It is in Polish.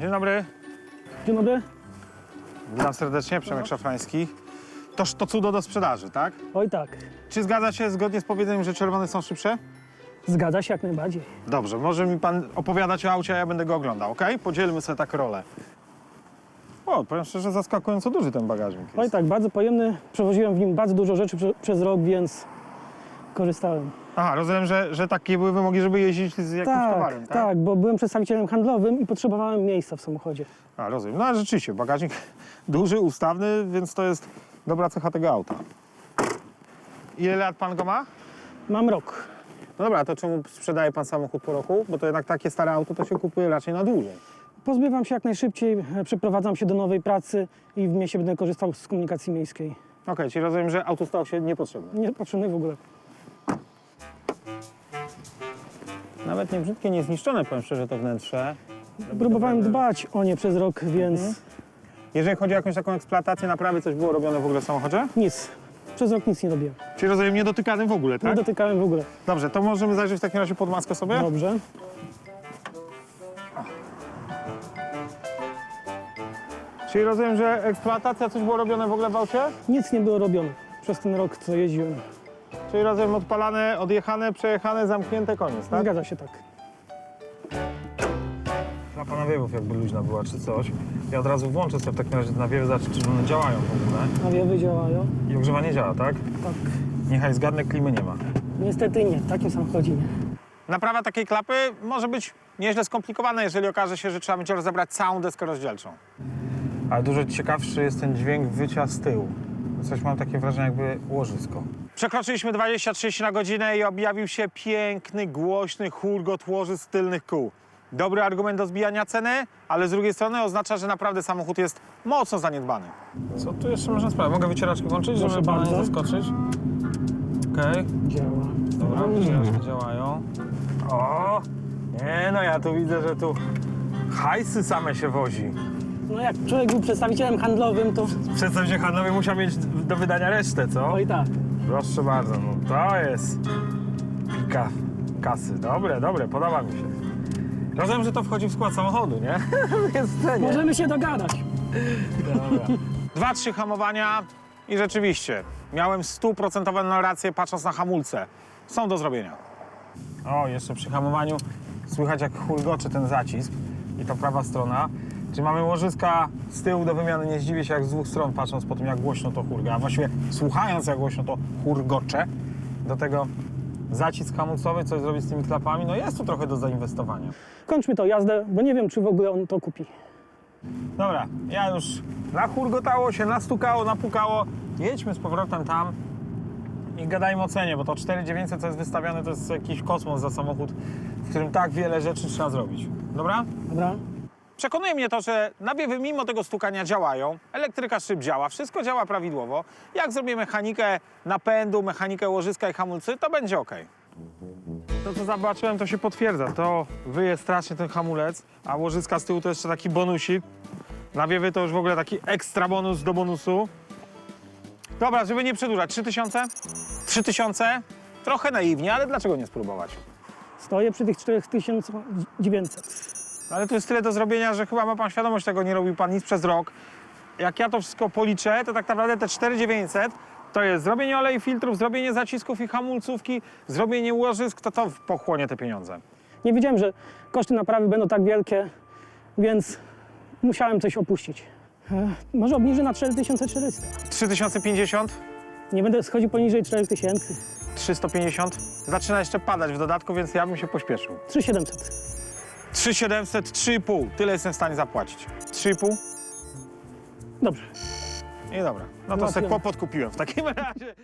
Dzień dobry. Dzień dobry. Witam serdecznie, Przemek Szafrański. Toż to cudo do sprzedaży, tak? Oj tak, Czy zgadza się zgodnie z powiedzeniem, że czerwone są szybsze? zgadza się jak najbardziej. Dobrze, może mi pan opowiadać o aucie, a ja będę go oglądał, ok? Podzielmy sobie tak rolę. O, powiem szczerze, zaskakująco duży ten bagażnik jest. Oj tak, bardzo pojemny. Przewoziłem w nim bardzo dużo rzeczy prze, przez rok, więc korzystałem. Aha, rozumiem, że, że takie były wymogi, żeby jeździć z jakimś Tak, towarem, tak? tak, bo byłem przedstawicielem handlowym i potrzebowałem miejsca w samochodzie. A, rozumiem. No ale rzeczywiście, bagażnik duży, ustawny, więc to jest dobra cecha tego auta. Ile lat pan go ma? Mam rok. No dobra, to czemu sprzedaje pan samochód po roku? Bo to jednak takie stare auto to się kupuje raczej na dłużej. Pozbywam się jak najszybciej, e, przeprowadzam się do nowej pracy i w mieście będę korzystał z komunikacji miejskiej. Okej, czyli rozumiem, że auto stało się niepotrzebne. Niepotrzebny w ogóle. Nawet nie brzydkie, nie zniszczone, powiem szczerze, to wnętrze. Próbowałem dbać o nie przez rok, więc Jeżeli chodzi o jakąś taką eksploatację, naprawy, coś było robione w ogóle w samochodzie? nic. Przez rok nic nie robiłem. Czyli rozumiem, niedotykany w ogóle, Nie tak? dotykałem w ogóle. Dobrze, to możemy zajrzeć w takim razie pod maskę sobie? Dobrze. Czyli rozumiem, że eksploatacja, coś było robione w ogóle w aucie? Nic nie było robione przez ten rok, co jeździłem. Czyli rozumiem, odpalane, odjechane, przejechane, zamknięte, koniec, tak? Zgadza się tak. Dla pana wiewów jakby luźna była czy coś. Ja od razu włączę sobie w takim razie na wiewy, zobaczyć, czy one działają w ogóle. Nawiewy działają. I ogrzewanie działa, tak? Tak. Niechaj zgadnę, klimy nie ma. Niestety nie, w takim samochodzie nie. Naprawa takiej klapy może być nieźle skomplikowana, jeżeli okaże się, że trzeba będzie rozebrać całą deskę rozdzielczą. Ale dużo ciekawszy jest ten dźwięk wycia z tyłu. Coś mam takie wrażenie, jakby łożysko. Przekroczyliśmy 20-30 na godzinę i objawił się piękny, głośny hurgot łoży z tylnych kół. Dobry argument do zbijania ceny, ale z drugiej strony oznacza, że naprawdę samochód jest mocno zaniedbany. Co tu jeszcze można sprawić? Mogę wycieraczki włączyć, Proszę żeby pana nie bardzo. zaskoczyć? Okej. Działa. Dobra, wycieraczki działają. O! Nie no, ja tu widzę, że tu hajsy same się wozi. No jak człowiek był przedstawicielem handlowym, to Przedstawiciel handlowy musiał mieć do wydania resztę, co? oj tak. Proszę bardzo, no to jest pika kasy. Dobre, dobre, podoba mi się. Rozumiem, że to wchodzi w skład samochodu, nie? jest w cenie. Możemy się dogadać. Dwa, trzy hamowania i rzeczywiście miałem stuprocentową narrację patrząc na hamulce. Są do zrobienia. O, jeszcze przy hamowaniu słychać jak hulgocze ten zacisk i to prawa strona. Czy mamy łożyska z tyłu do wymiany? Nie zdziwię się jak z dwóch stron patrząc po tym jak głośno to hurga, a właściwie słuchając jak głośno to hurgocze. Do tego zacisk hamulcowy, coś zrobić z tymi klapami, no jest tu trochę do zainwestowania. Kończmy tą jazdę, bo nie wiem, czy w ogóle on to kupi. Dobra, ja już nachurgotało się, nastukało, napukało. Jedźmy z powrotem tam i gadajmy o cenie, bo to 4900, co jest wystawione, to jest jakiś kosmos za samochód, w którym tak wiele rzeczy trzeba zrobić. Dobra? Dobra? Przekonuje mnie to, że nawiewy mimo tego stukania działają, elektryka szyb działa, wszystko działa prawidłowo. Jak zrobię mechanikę napędu, mechanikę łożyska i hamulcy, to będzie ok. To, co zobaczyłem, to się potwierdza. To wyje strasznie ten hamulec, a łożyska z tyłu to jeszcze taki bonusik. Nawiewy to już w ogóle taki ekstra bonus do bonusu. Dobra, żeby nie przedłużać, 3000? 3000? Trochę naiwnie, ale dlaczego nie spróbować? Stoję przy tych 4900. Ale tu jest tyle do zrobienia, że chyba ma pan świadomość tego, nie robił pan nic przez rok. Jak ja to wszystko policzę, to tak naprawdę te 4900 to jest zrobienie olej filtrów, zrobienie zacisków i hamulcówki, zrobienie łożysk, to to pochłonie te pieniądze. Nie wiedziałem, że koszty naprawy będą tak wielkie, więc musiałem coś opuścić. E, Może obniżę na 4400. 3050, Nie będę schodził poniżej 4000. 350. Zaczyna jeszcze padać w dodatku, więc ja bym się pośpieszył. 3700. 3700, 3,5. Tyle jestem w stanie zapłacić. 3,5 Dobrze. i dobra. No to No, sobie tyle. kłopot kupiłem w takim razie.